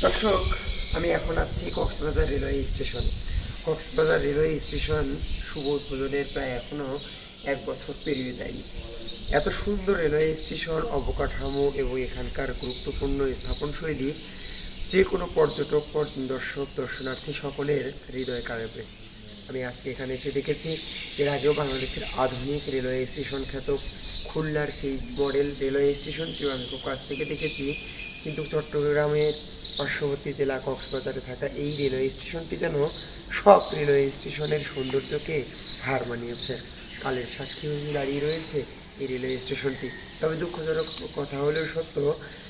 দর্শক আমি এখন আছি Cox's Bazar railway station. Cox's Bazar railway station শুভ উদ্বোধনের প্রায় এখনও এক বছর পেরিয়ে যায়নি। এত সুন্দর রেলওয়ে স্টেশন, অবকাঠামো এবং এখানকার গুরুত্বপূর্ণ স্থাপনশৈলী যে কোনো পর্যটক পর- দর্শক, দর্শনার্থী সকলের হৃদয় কাড়বে। আমি আজকে এখানে এসে দেখেছি, এর আগেও বাংলাদেশের আধুনিক রেলওয়ে স্টেশন খ্যাত খুলনার সেই মডেল রেলওয়ে স্টেশনটিও আমি খুব কাছ থেকে দেখেছি। কিন্তু চট্টগ্রামের পার্শ্ববর্তী জেলা কক্সবাজারে থাকা এই রেলওয়ে স্টেশনটি যেন সব রেলওয়ে স্টেশনের সৌন্দর্যকে হার মানিয়েছে। কালের সাক্ষী হয়ে দাঁড়িয়ে রয়েছে এই রেলওয়ে স্টেশনটি। তবে দুঃখজনক কথা হলেও সত্য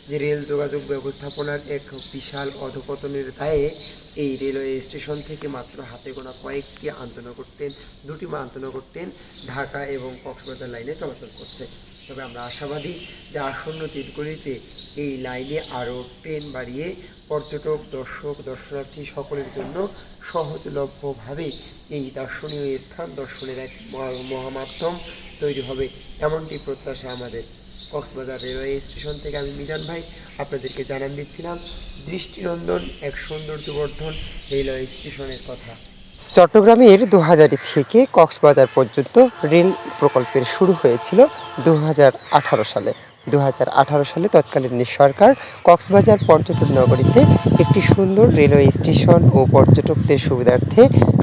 যে রেল যোগাযোগ ব্যবস্থাপনার এক বিশাল অধপতনের দায়ে এই রেলওয়ে স্টেশন থেকে মাত্র হাতে গোনা কয়েকটি আন্তনগর করতেন দুটি আন্তনগর ট্রেন ঢাকা এবং কক্সবাজার লাইনে চলাচল করছে। তবে আমরা আশাবাদী যে আসন্ন দিনগুলিতে এই লাইনে আরও ট্রেন বাড়িয়ে পর্যটক, দর্শক, দর্শনার্থী সকলের জন্য সহজলভ্যভাবে এই দর্শনীয় স্থান দর্শনের এক মহা- মহামাধ্যম তৈরি হবে এমনটি প্রত্যাশা আমাদের। কক্সবাজার রেলওয়ে স্টেশন থেকে আমি মিজান ভাই আপনাদেরকে জানান দিচ্ছিলাম, দৃষ্টিনন্দন এক সৌন্দর্যবর্ধন রেলওয়ে স্টেশনের কথা। চট্টগ্রামের দু হাজার থেকে কক্সবাজার পর্যন্ত রেল প্রকল্পের শুরু হয়েছিল দু হাজার আঠারো সালে। দু হাজার আঠারো সালে তৎকালীন সরকার কক্সবাজার পর্যটন নগরীতে একটি সুন্দর রেলওয়ে স্টেশন ও পর্যটকদের সুবিধার্থে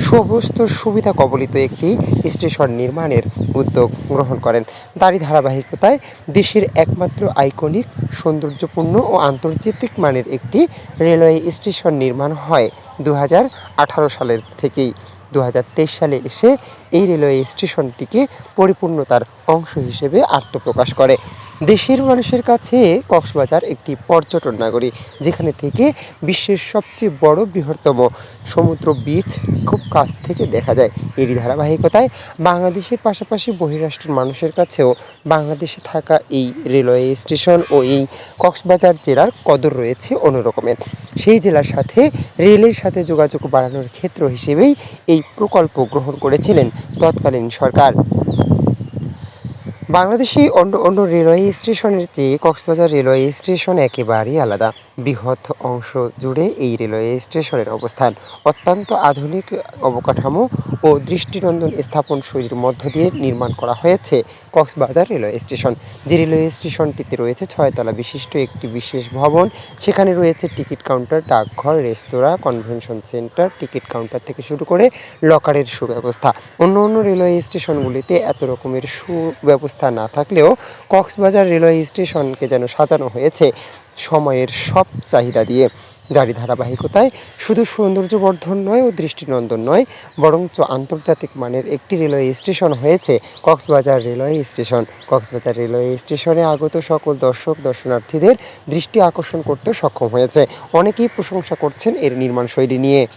সমস্ত সুবিধা কবলিত একটি স্টেশন নির্মাণের উদ্যোগ গ্রহণ করেন। তারই ধারাবাহিকতায় দেশের একমাত্র আইকনিক, সৌন্দর্যপূর্ণ ও আন্তর্জাতিক মানের একটি রেলওয়ে স্টেশন নির্মাণ হয় দু হাজার আঠারো সালের থেকেই। দু হাজার তেইশ সালে এসে এই রেলওয়ে স্টেশনটিকে পরিপূর্ণতার অংশ হিসেবে আত্মপ্রকাশ করে। দেশের মানুষের কাছে কক্সবাজার একটি পর্যটন নগরী, যেখানে থেকে বিশ্বের সবচেয়ে বড় বৃহত্তম সমুদ্র বীচ খুব কাছ থেকে দেখা যায়। এরই ধারাবাহিকতায় বাংলাদেশের পাশাপাশি বহিরাষ্ট্রের মানুষের কাছেও বাংলাদেশে থাকা এই রেলওয়ে স্টেশন ও এই কক্সবাজার জেলার কদর রয়েছে অন্যরকমের। সেই জেলার সাথে রেলের সাথে যোগাযোগ বাড়ানোর ক্ষেত্র হিসেবেই এই প্রকল্প গ্রহণ করেছিলেন তৎকালীন সরকার। বাংলাদেশি অন্য অন্য রেলওয়ে স্টেশনের চেয়ে কক্সবাজার রেলওয়ে স্টেশন একেবারেই আলাদা। বৃহৎ অংশ জুড়ে এই রেলওয়ে স্টেশনের অবস্থান। অত্যন্ত আধুনিক অবকাঠামো ও দৃষ্টিনন্দন স্থাপন শৈলীর মধ্য দিয়ে নির্মাণ করা হয়েছে কক্সবাজার রেলওয়ে স্টেশন। যে রেলওয়ে স্টেশনটিতে রয়েছে ছয়তলা বিশিষ্ট একটি বিশেষ ভবন, সেখানে রয়েছে টিকিট কাউন্টার, ডাকঘর, রেস্তোরাঁ, কনভেনশন সেন্টার, টিকিট কাউন্টার থেকে শুরু করে লকারের সুব্যবস্থা। অন্য অন্য রেলওয়ে স্টেশনগুলিতে এত রকমের সুব্যবস্থা না থাকলেও কক্সবাজার রেলওয়ে স্টেশনকে যেন সাজানো হয়েছে সময়ের সব চাহিদা দিয়ে যারই ধারাবাহিকতায় শুধু সৌন্দর্যবর্ধন নয় ও দৃষ্টিনন্দন নয়, বরঞ্চ আন্তর্জাতিক মানের একটি রেলওয়ে স্টেশন হয়েছে Cox's Bazar railway station. Cox's Bazar railway স্টেশনে আগত সকল দর্শক, দর্শনার্থীদের দৃষ্টি আকর্ষণ করতে সক্ষম হয়েছে। অনেকেই প্রশংসা করছেন এর নির্মাণ শৈলী নিয়ে।